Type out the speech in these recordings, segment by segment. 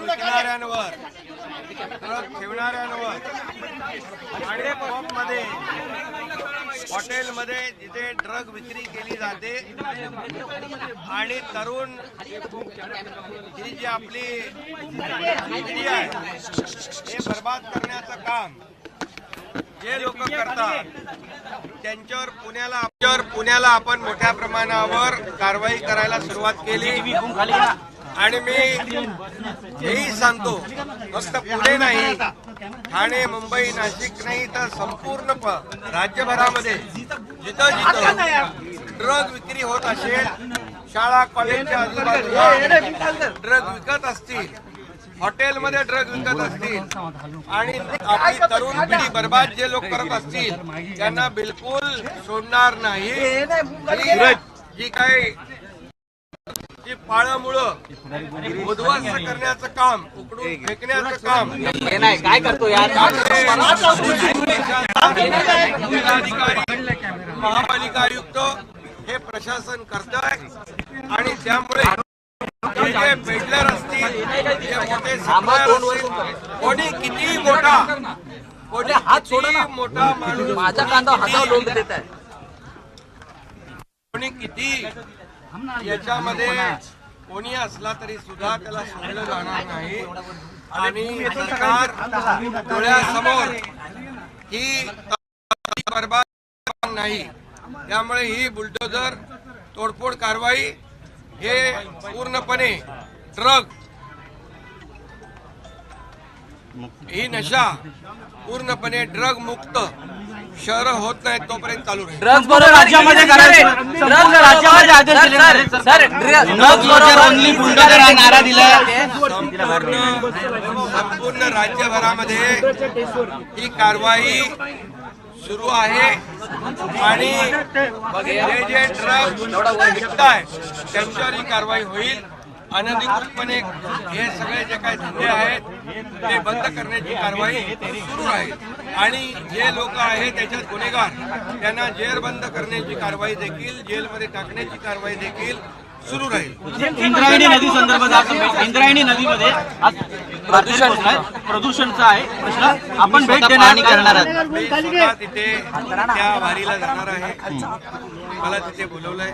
विकणाऱ्यांवर ठेवणाऱ्यांवर. आणि पॉपमध्ये हॉटेलमध्ये जिथे ड्रग विक्री केली जाते आणि तरुण ही जी आपली पिढी आहे हे बर्बाद करण्याचं काम जे लोक करतात त्यांच्यावर पुण्याला आपल्यावर पुण्याला आपण मोठ्या प्रमाणावर कारवाई करायला सुरुवात केली. आणि मी हेही सांगतो फक्त पुणे नाही ठाणे मुंबई नाशिक नाही तर संपूर्ण प- राज्यभरामध्ये जिथं जिथं ड्रग विक्री होत असेल शाळा कॉलेजच्या आजूबाजूला ड्रग विकत असतील हॉटेलमध्ये ड्रग विकत असतील आणि आपली तरुण पिढी बर्बाद जे लोक करत असतील त्यांना बिलकुल सोडणार नाही. जी काही जी पाळमुळं उद्ध्वस्त करण्याचं काम उकडून फेकण्याचं काम. नाही काय करतो यार महापालिका आयुक्त हे प्रशासन करत आणि त्यामुळे जे पेडलर असतील जे मोठे असतील, कोणी किती मोठा कोणी हात सोडा मोठा माणूस माझा कांदा हातावर लोक देत आहे कोणी किती याच्यामध्ये कोणी असला तरी सुद्धा त्याला सोडलं जाणार नाही. आणि सरकार डोळ्यासमोर ही बर्बाद नाही. त्यामुळे ही बुलडोजर तोडफोड कारवाई हे पूर्णपणे ड्रग ही नशा पूर्णपणे ड्रग मुक्त. शहर होत नाही तोपर्यंत चालू राहील. ड्रग्ज बरोबर राज्यामध्ये करायचं. ड्रग्ज राज्यामध्ये आदेश दिले सर ड्रग्ज बरोबर ओनली बुलडोजर हा नारा दिलाय संपूर्ण संपूर्ण राज्यभरामध्ये ही कारवाई सुरू आहे. आणि जे जे ड्रग विकताय त्यांच्यावर ही कारवाई होईल. अनधिकृतपणे हे सगळे जे काही धंदे आहेत ते बंद करण्याची कारवाई सुरू राहील आणि जे लोक आहेत त्याच्यात गुन्हेगार त्यांना जेर बंद करण्याची कारवाई देखील जेलमध्ये टाकण्याची कारवाई देखील सुरू राहील. इंद्रायणी नदी संदर्भात इंद्रायणी नदीमध्ये प्रदूषण प्रदूषणचा आहे प्रश्न. आपण भेट देणार करणार तिथे त्या वारीला जाणार आहे. मला तिथे बोलवलंय.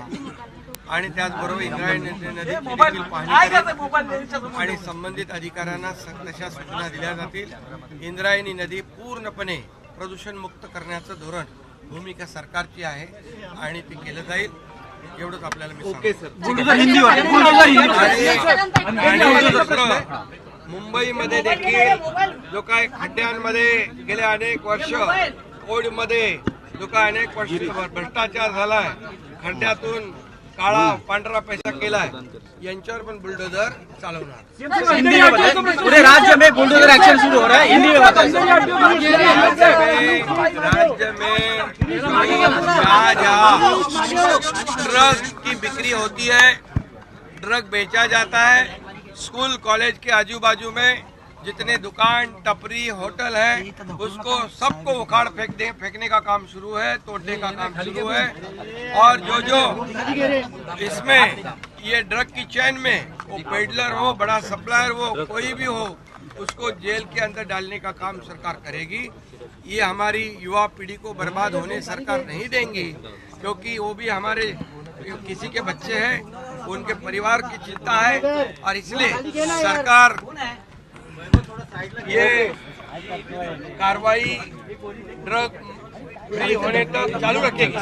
आणि त्याचबरोबर इंद्रायणी नदीची देखील पाहणी करेन. आणि संबंधित अधिकाऱ्यांना तशा सूचना दिल्या जातील. इंद्रायणी नदी पूर्णपणे प्रदूषण मुक्त करण्याचं धोरण भूमिका सरकारची आहे आणि ते केलं जाईल. एवढंच आपल्याला दुसरं, मुंबईमध्ये देखील जो काय खड्ड्यांमध्ये गेले अनेक वर्ष. ओढमध्ये जो काय अनेक वर्ष भ्रष्टाचार झालाय. खड्ड्यातून काळा पांढरा पैसा केलाय यांच्यावर पण बुलडोझर चालवणार. हिंदी में बताइए पूरे राज्य में बुलडोजर एक्शन शुरू हो रहा है हिंदी में बताइए राज्य में राज्य में जहाँ जहाँ ड्रग की बिक्री होती है ड्रग बेचा जाता है स्कूल कॉलेज के आजू बाजू में जितने दुकान टपरी होटल है उसको सबको उखाड़ फेंक दे फेंकने का काम शुरू है तोड़ने का काम शुरू है और जो जो इसमें ये ड्रग की चैन में वो पेडलर हो बड़ा सप्लायर हो कोई भी हो उसको जेल के अंदर डालने का काम सरकार करेगी। ये हमारी युवा पीढ़ी को बर्बाद होने सरकार नहीं देंगी क्योंकि वो भी हमारे किसी के बच्चे हैं उनके परिवार की चिंता है और इसलिए सरकार ये कार्रवाई ड्रग फ्री होने तक चालू रखेगी।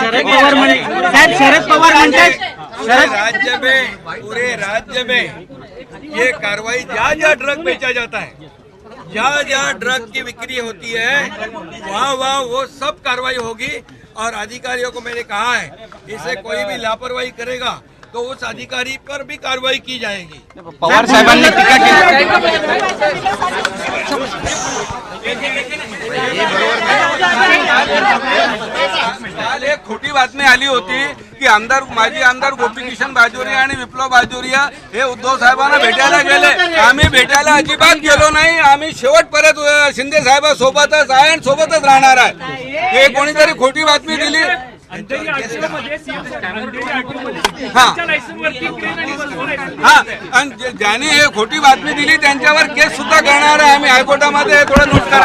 शरद पवार म्हणे शरद पवार राज्य में पूरे राज्य में ये कार्रवाई जहाँ जहाँ ड्रग बेचा जाता है जहाँ जहाँ ड्रग की बिक्री होती है वहाँ वहाँ वो सब कार्रवाई होगी। और अधिकारियों को मैंने कहा है इसे कोई भी लापरवाही करेगा। तो उस अधिकारी पर भी कार्रवाई की जाएगी। पवार साहेबांनी टीका केली काल एक खोटी बातमी आली होती की आमदार माजी आमदार गोपीकिशन बाजोरिया आणि विप्लव बाजोरिया हे उद्धव साहेबांना भेटायला गेले. आम्ही भेटायला अजिबात गेलो नाही. आम्ही शेवट परत शिंदे साहेबांसोबतच आहे आणि सोबतच राहणार आहे. हे कोणीतरी खोटी बातमी दिली. हा. आणि. हा ज्यांनी हे खोटी बातमी दिली त्यांच्यावर केस सुद्धा करणार आहे आम्ही हायकोर्टामध्ये हे थोडं नोट करा